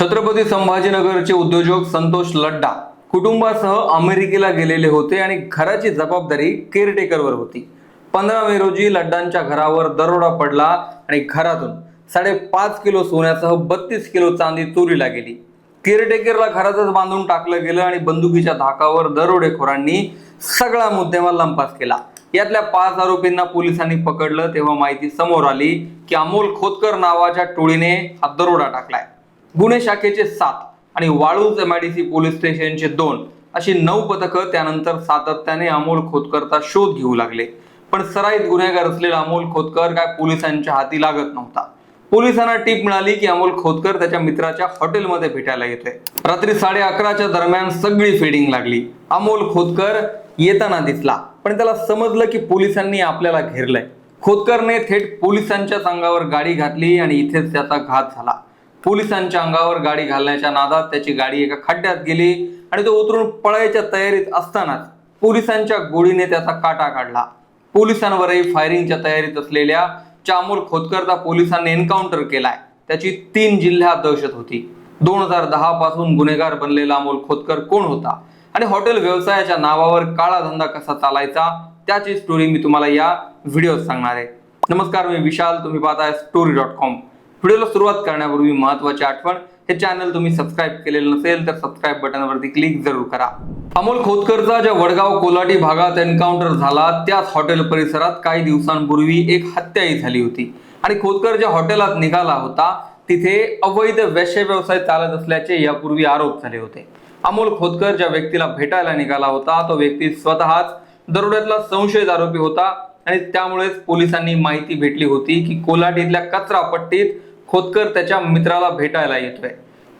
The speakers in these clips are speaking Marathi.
छत्रपती संभाजीनगरचे उद्योजक संतोष लड्डा कुटुंबासह अमेरिकेला गेलेले होते आणि घराची जबाबदारी केअरटेकरवर होती. पंधरा मे रोजी लड्डांच्या घरावर दरोडा पडला आणि घरातून साडेपाच किलो सोन्यासह बत्तीस किलो चांदी चोरीला गेली. केअरटेकरला घरातच बांधून टाकलं गेलं आणि बंदुकीच्या धाकावर दरोडेखोरांनी सगळा मुद्देमाल लंपास केला. यातल्या पाच आरोपींना पोलिसांनी पकडलं तेव्हा माहिती समोर आली की अमोल खोतकर नावाच्या टोळीने हा दरोडा टाकलाय. गुन्हे शाखेचे सात आणि वाळूज एमआयडीसी पोलीस स्टेशनचे दोन अशी नऊ पथकं त्यानंतर सातत्याने अमोल खोतकरचा शोध घेऊ लागले. पण सराईत गुन्हेगार असलेला अमोल खोतकर काय पोलिसांच्या हाती लागत नव्हता. पोलिसांना टीप मिळाली की अमोल खोतकर त्याच्या मित्राच्या हॉटेलमध्ये भेटायला येतोय. रात्री साडे अकराच्या दरम्यान सगळी फिडिंग लागली. अमोल खोतकर येताना दिसला पण त्याला समजलं की पोलिसांनी आपल्याला घेरलंय. खोतकरने थेट पोलिसांच्या अंगावर गाडी घातली आणि इथेच त्याचा घात झाला. पोलिसांच्या अंगावर गाडी घालण्याच्या नादात त्याची गाडी एका खड्ड्यात गेली आणि तो उतरून पळायच्या तयारीत असतानाच पोलिसांच्या गोळीने त्याचा काटा काढला. पोलिसांवरही फायरिंगच्या तयारीत असलेल्या चामोल खोतकरचा पोलिसांनी एन्काउंटर केलाय. त्याची तीन जिल्ह्यात दहशत होती. दोन हजार दहा पासून गुन्हेगार बनलेला अमोल खोतकर कोण होता? आणि हॉटेल व्यवसायाच्या नावावर काळा धंदा कसा चालायचा? त्याची स्टोरी मी तुम्हाला या व्हिडिओत सांगणार आहे. नमस्कार मी विशाल. तुम्ही पाहताय स्टोरी डॉट कॉम व्हिडिओला सुरुवात करण्यापूर्वी महत्वाची आठवण हे चॅनल तुम्ही सबस्क्राईब केलेलं नसेल तर सबस्क्राईब बटनवरती क्लिक जरूर करा. अमोल खोतकरचा ज्या वडगाव कोलाटी भागात एन्काउंटर झाला त्याच हॉटेल परिसरात काही दिवसांपूर्वी एक हत्याही झाली होती. आणि खोतकर ज्या हॉटेलात निघाला होता तिथे अवैध वैश्य व्यवसाय चालत असल्याचे यापूर्वी आरोप झाले होते. अमोल खोतकर ज्या व्यक्तीला भेटायला निघाला होता तो व्यक्ती स्वतःच दरोड्यातला संशयित आरोपी होता. आणि त्यामुळेच पोलिसांनी माहिती भेटली होती की कोल्हाटीतल्या कचरा पट्टीत खोतकर त्याच्या मित्राला भेटायला येतोय.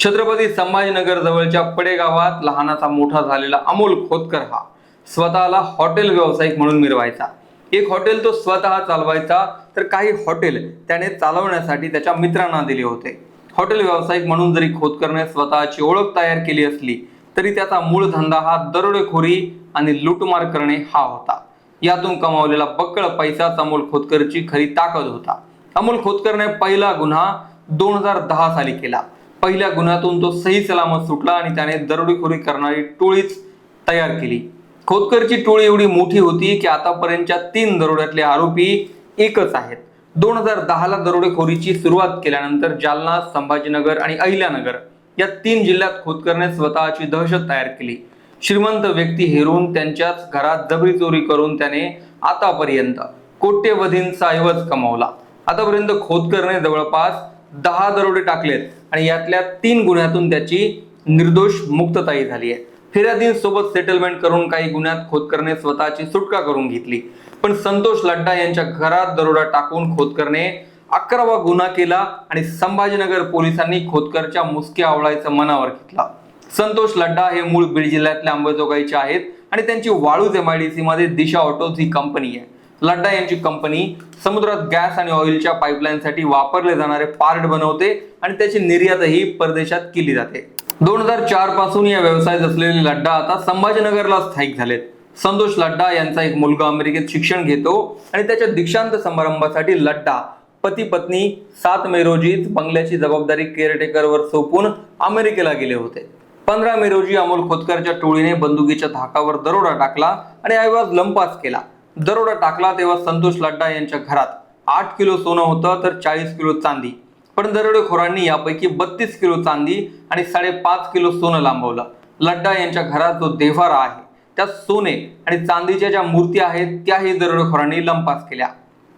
छत्रपती संभाजीनगर जवळच्या पडे गावात लहानाचा मोठा झालेला अमोल खोतकर हा स्वतःला हॉटेल व्यावसायिक म्हणून मिरवायचा. एक हॉटेल तो स्वतः चालवायचा तर काही हॉटेल त्याने चालवण्यासाठी त्याच्या मित्रांना दिले होते. हॉटेल व्यावसायिक म्हणून जरी खोतकरने स्वतःची ओळख तयार केली असली तरी त्याचा मूळ धंदा हा दरोडेखोरी आणि लुटमार करणे हा होता. यातून कमावलेला बक्कळ पैसाच अमोल खोतकरची खरी ताकद होता. अमोल खोतकरने पहिला गुन्हा दोन हजार दहा साली केला. पहिल्या गुन्ह्यातून तो सही सलामत सुटला आणि त्याने दरोडेखोरी करणारी टोळीच तयार केली. खोतकरची टोळी एवढी मोठी होती की आतापर्यंतच्या तीन दरोड्यातले आरोपी एकच आहेत. दोन हजार दहाला दरोडेखोरीची सुरुवात केल्यानंतर जालना संभाजीनगर आणि अहिल्यानगर या तीन जिल्ह्यात खोतकरने स्वतःची दहशत तयार केली. श्रीमंत व्यक्ती हेरून त्यांच्याच घरात जबरी चोरी करून त्याने आतापर्यंत कोट्यवधींचा ऐवज कमावला. आतापर्यंत खोतकरने जवळपास दहा दरोडे टाकलेत आणि यातल्या तीन गुन्ह्यातून त्याची निर्दोष मुक्तताई झाली आहे. फिर्यादींसोबत सेटलमेंट करून काही गुन्ह्यात खोतकरने स्वतःची सुटका करून घेतली. पण संतोष लड्डा यांच्या घरात दरोडा टाकून खोतकरने अकरावा गुन्हा केला आणि संभाजीनगर पोलिसांनी खोतकरच्या मुसक्या आवळायचा मनावर घेतला. संतोष लड्डा हे मूळ बीड जिल्ह्यातल्या अंबाजोगाईचे आहेत आणि त्यांची वाळूज एमआयडीसी मध्ये दिशा ऑटोज ही कंपनी आहे. लड्डा यांची कंपनी समुद्रात गॅस आणि ऑइलच्या पाईपलाईनसाठी वापरले जाणारे पार्ट बनवते आणि त्याची निर्यातही परदेशात केली जाते. दोन हजार चारपासून या व्यवसायात असलेले लड्डा आता संभाजीनगरला स्थायिक झालेत. संतोष लड्डा यांचा एक मुलगा अमेरिकेत शिक्षण घेतो आणि त्याच्या दीक्षांत समारंभासाठी लड्डा पती पत्नी सात मे रोजीच बंगल्याची जबाबदारी केअरटेकरवर सोपून अमेरिकेला गेले होते. पंधरा मे रोजी अमोल खोतकरच्या टोळीने बंदुकीच्या धाकावर दरोडा टाकला आणि ऐवज लंपास केला. दरोडा टाकला तेव्हा संतोष लड्डा यांच्या घरात आठ किलो सोनं होतं तर चाळीस किलो चांदी. पण दरोडेखोरांनी यापैकी बत्तीस किलो चांदी आणि साडेपाच किलो सोनं लांबवलं. लड्डा यांच्या घरात जो देव्हारा आहे त्यात सोने आणि चांदीच्या ज्या मूर्ती आहेत त्याही दरोडेखोरांनी लंपास केल्या.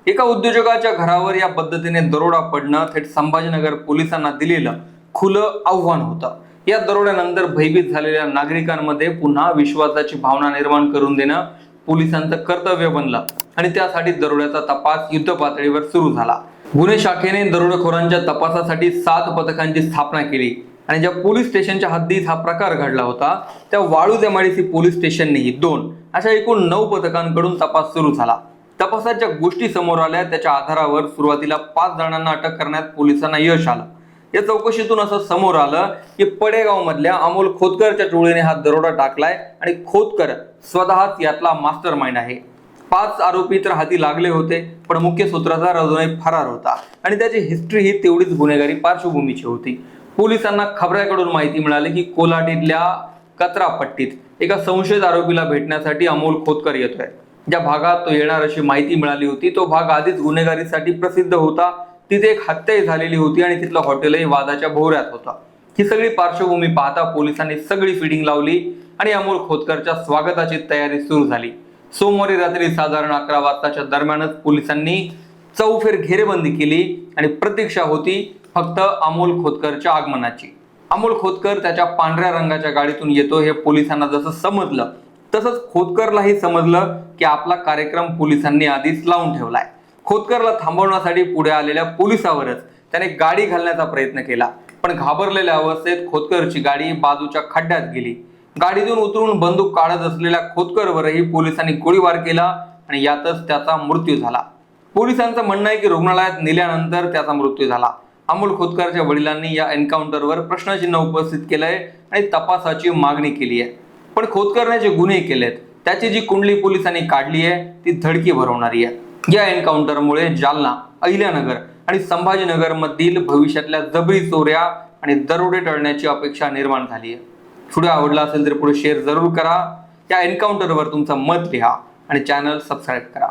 एका उद्योजकाच्या घरावर या पद्धतीने दरोडा पडणं थेट संभाजीनगर पोलिसांना दिलेलं खुलं आव्हान होतं. या दरोड्यानंतर भयभीत झालेल्या नागरिकांमध्ये पुन्हा विश्वासाची भावना निर्माण करून देणं पोलिसांचं कर्तव्य बनलं आणि त्यासाठी दरोड्याचा तपास युद्ध पातळीवर सुरू झाला. गुन्हे शाखेने दरोडेखोरांच्या तपासासाठी सात पथकांची स्थापना केली आणि ज्या पोलीस स्टेशनच्या हद्दीत हा प्रकार घडला होता त्या वाळू देमाडीसी पोलीस स्टेशननेही दोन अशा एकूण नऊ पथकांकडून तपास सुरू झाला. तपासात ज्या गोष्टी समोर आल्या त्याच्या आधारावर सुरुवातीला पाच जणांना अटक करण्यात पोलिसांना यश आलं. या चौकशीतून असं समोर आलं की पडेगाव मधल्या अमोल खोतकरच्या टोळीने हा दरोडा टाकलाय आणि खोतकर स्वतःच यातला मास्टर माइंड आहे. पाच आरोपी तर हाती लागले होते पण मुख्य सूत्राचा अजूनही फरार होता. आणि त्याची हिस्ट्री ही तेवढीच गुन्हेगारी पार्श्वभूमीची होती. पोलिसांना खबऱ्याकडून माहिती मिळाली की कोलाटीतल्या कचरापट्टीत एका संशयित आरोपीला भेटण्यासाठी अमोल खोतकर येतोय. ज्या भागात तो येणार अशी माहिती मिळाली होती तो भाग आधीच गुन्हेगारीसाठी प्रसिद्ध होता. तिथे एक हत्याही झालेली होती आणि तिथलं हॉटेलही वादाच्या भोवऱ्यात होता. ही सगळी पार्श्वभूमी पाहता पोलिसांनी सगळी फिडिंग लावली. आणि अमोल खोतकरच्या स्वागताची तयारी सुरू झाली. सोमवारी रात्री साधारण अकरा वाजताच्या दरम्यानच पोलिसांनी चौफेर घेरेबंदी केली आणि प्रतीक्षा होती फक्त अमोल खोतकरच्या आगमनाची. अमोल खोतकर त्याच्या पांढऱ्या रंगाच्या गाडीतून येतो हे पोलिसांना जसं समजलं तसंच खोतकरलाही समजलं की आपला कार्यक्रम पोलिसांनी आधीच लावून ठेवलाय. खोतकरला थांबवण्यासाठी पुढे आलेल्या पोलिसावरच त्याने गाडी घालण्याचा प्रयत्न केला पण घाबरलेल्या अवस्थेत खोतकरची गाडी बाजूच्या खड्ड्यात गेली. गाडीतून उतरून बंदूक काढत असलेल्या खोतकरवरही पोलिसांनी गोळीबार केला आणि यातच त्याचा मृत्यू झाला. पोलिसांचं म्हणणं आहे की रुग्णालयात नेल्यानंतर त्याचा मृत्यू झाला. अमोल खोतकरच्या वडिलांनी या एन्काउंटरवर प्रश्नचिन्ह उपस्थित केलंय आणि तपासाची मागणी केली आहे. पण खोतकरने जे गुन्हे केलेत त्याची जी कुंडली पोलिसांनी काढली आहे ती धडकी भरवणारी आहे. या एन्काउंटरमुळे जालना अहिल्यानगर आणि संभाजीनगर मधील भविष्यातल्या जबरी चोऱ्या आणि दरोडे टळण्याची अपेक्षा निर्माण झाली आहे. व्हिडिओ आवडला असेल तर पुढे शेअर जरूर करा. या एन्काउंटरवर तुमचं मत लिहा आणि चॅनल सबस्क्राईब करा.